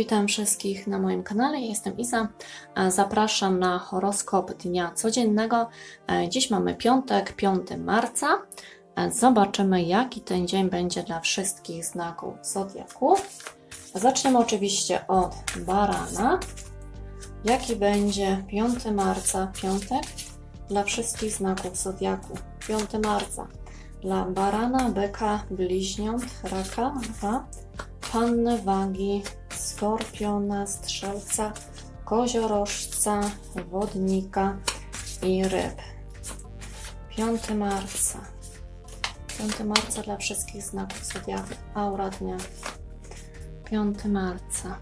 Witam wszystkich na moim kanale. Jestem Iza. Zapraszam na horoskop dnia codziennego. E, Dziś mamy piątek, 5 marca. E, Zobaczymy, jaki ten dzień będzie dla wszystkich znaków zodiaku. Zaczniemy oczywiście od barana. Jaki będzie 5 marca, piątek, dla wszystkich znaków zodiaku? 5 marca dla barana, byka, bliźniąt, raka, lwa, panny, wagi, skorpiona, strzelca, koziorożca, wodnika i ryb. 5 marca. 5 marca dla wszystkich znaków zodiaku. Aura dnia. 5 marca.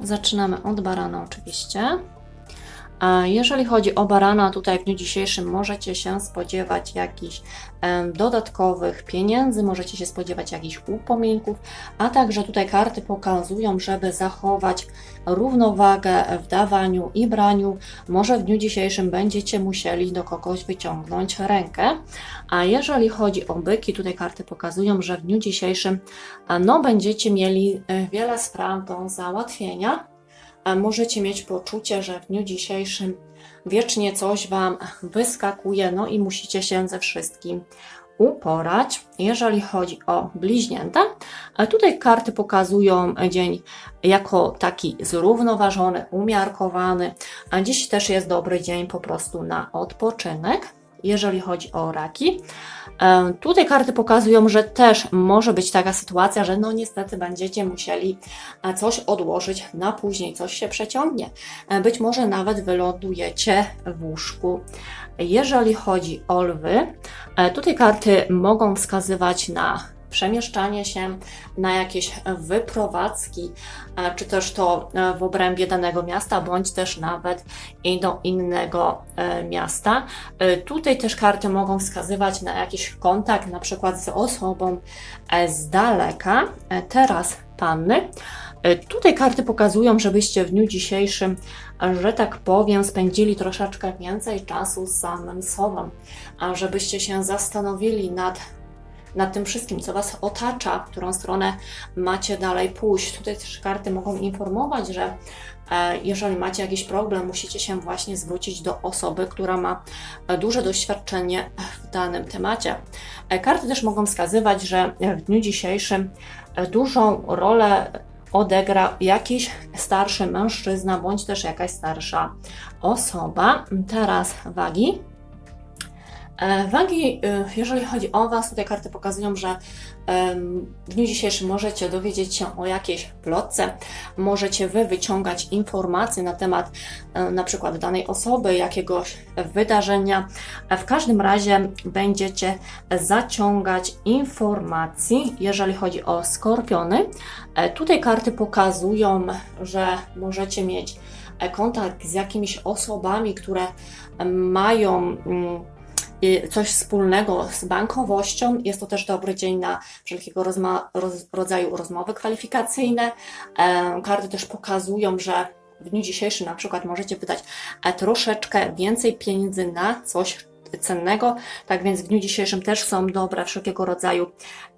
Zaczynamy od barana oczywiście. Jeżeli chodzi o barana, tutaj w dniu dzisiejszym możecie się spodziewać jakichś dodatkowych pieniędzy, możecie się spodziewać jakichś upominków, a także tutaj karty pokazują, żeby zachować równowagę w dawaniu i braniu. Może w dniu dzisiejszym będziecie musieli do kogoś wyciągnąć rękę. A jeżeli chodzi o byki, tutaj karty pokazują, że w dniu dzisiejszym no, będziecie mieli e, wiele spraw do załatwienia możecie mieć poczucie, że w dniu dzisiejszym wiecznie coś Wam wyskakuje, no i musicie się ze wszystkim uporać. Jeżeli chodzi o bliźnięta, tutaj karty pokazują dzień jako taki zrównoważony, umiarkowany, a dziś też jest dobry dzień po prostu na odpoczynek. Jeżeli chodzi o raki, E, Tutaj karty pokazują, że też może być taka sytuacja, że no niestety będziecie musieli e, coś odłożyć na później, coś się przeciągnie. E, Być może nawet wylądujecie w łóżku. Jeżeli chodzi o lwy, tutaj karty mogą wskazywać na przemieszczanie się na jakieś wyprowadzki, e, czy też to e, w obrębie danego miasta, bądź też nawet do innego e, miasta. Tutaj też karty mogą wskazywać na jakiś kontakt, na przykład z osobą z daleka. Teraz panny. Tutaj karty pokazują, żebyście w dniu dzisiejszym, że tak powiem, spędzili troszeczkę więcej czasu z samym sobą, żebyście się zastanowili nad nad tym wszystkim, co Was otacza, w którą stronę macie dalej pójść. Tutaj też karty mogą informować, że e, jeżeli macie jakiś problem, musicie się właśnie zwrócić do osoby, która ma e, duże doświadczenie w danym temacie. E, Karty też mogą wskazywać, że w dniu dzisiejszym dużą rolę odegra jakiś starszy mężczyzna, bądź też jakaś starsza osoba. Teraz wagi. E, Wagi, e, jeżeli chodzi o Was, tutaj karty pokazują, że w dniu dzisiejszym możecie dowiedzieć się o jakiejś plotce, możecie Wy wyciągać informacje na temat e, na przykład danej osoby, jakiegoś wydarzenia. W każdym razie będziecie zaciągać informacji, jeżeli chodzi o skorpiony. Tutaj karty pokazują, że możecie mieć kontakt z jakimiś osobami, które mają mm, coś wspólnego z bankowością. Jest to też dobry dzień na wszelkiego rozma- roz- rodzaju rozmowy kwalifikacyjne. E, karty też pokazują, że w dniu dzisiejszym na przykład możecie wydać e, troszeczkę więcej pieniędzy na coś cennego. Tak więc w dniu dzisiejszym też są dobre wszelkiego rodzaju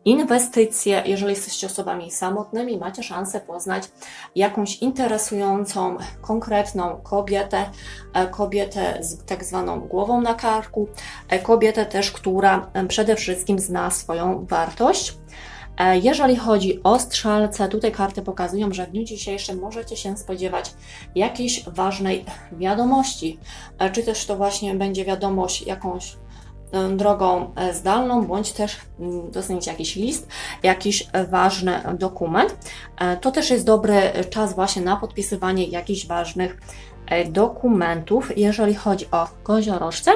inwestycje. Jeżeli jesteście osobami samotnymi, macie szansę poznać jakąś interesującą, konkretną kobietę, e, kobietę z tak zwaną głową na karku, e, kobietę też, która e, przede wszystkim zna swoją wartość. E, Jeżeli chodzi o strzelce, tutaj karty pokazują, że w dniu dzisiejszym możecie się spodziewać jakiejś ważnej wiadomości, E, czy też to właśnie będzie wiadomość jakąś e, drogą zdalną, bądź też mm, dostaniecie jakiś list, jakiś ważny dokument. To też jest dobry czas właśnie na podpisywanie jakichś ważnych dokumentów, jeżeli chodzi o koziorożce.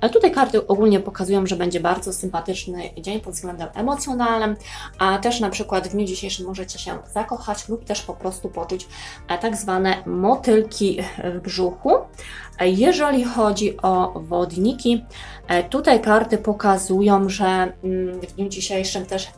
E, Tutaj karty ogólnie pokazują, że będzie bardzo sympatyczny dzień pod względem emocjonalnym, a też na przykład w dniu dzisiejszym możecie się zakochać lub też po prostu poczuć e, tak zwane motylki w brzuchu. E, Jeżeli chodzi o wodniki, e, tutaj karty pokazują, że mm, w dniu dzisiejszym też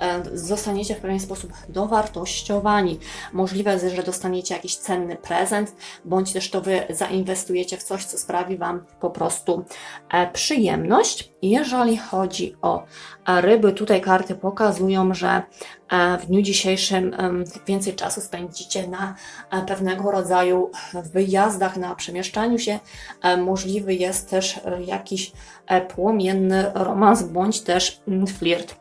e, zostaniecie w pewien sposób dowartościowani. Możliwe, że dostaniecie jakiś cenny prezent, bądź też to Wy zainwestujecie w coś, co sprawi Wam po prostu e, przyjemność. Jeżeli chodzi o e, ryby, tutaj karty pokazują, że w dniu dzisiejszym więcej czasu spędzicie na e, pewnego rodzaju wyjazdach, na przemieszczaniu się. E, Możliwy jest też e, jakiś e, płomienny romans bądź też mm, flirt.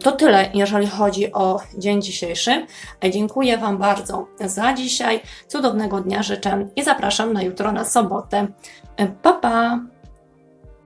To tyle, jeżeli chodzi o dzień dzisiejszy. E, Dziękuję Wam bardzo za dzisiaj. Cudownego dnia życzę i zapraszam na jutro na sobotę. E, Pa, pa!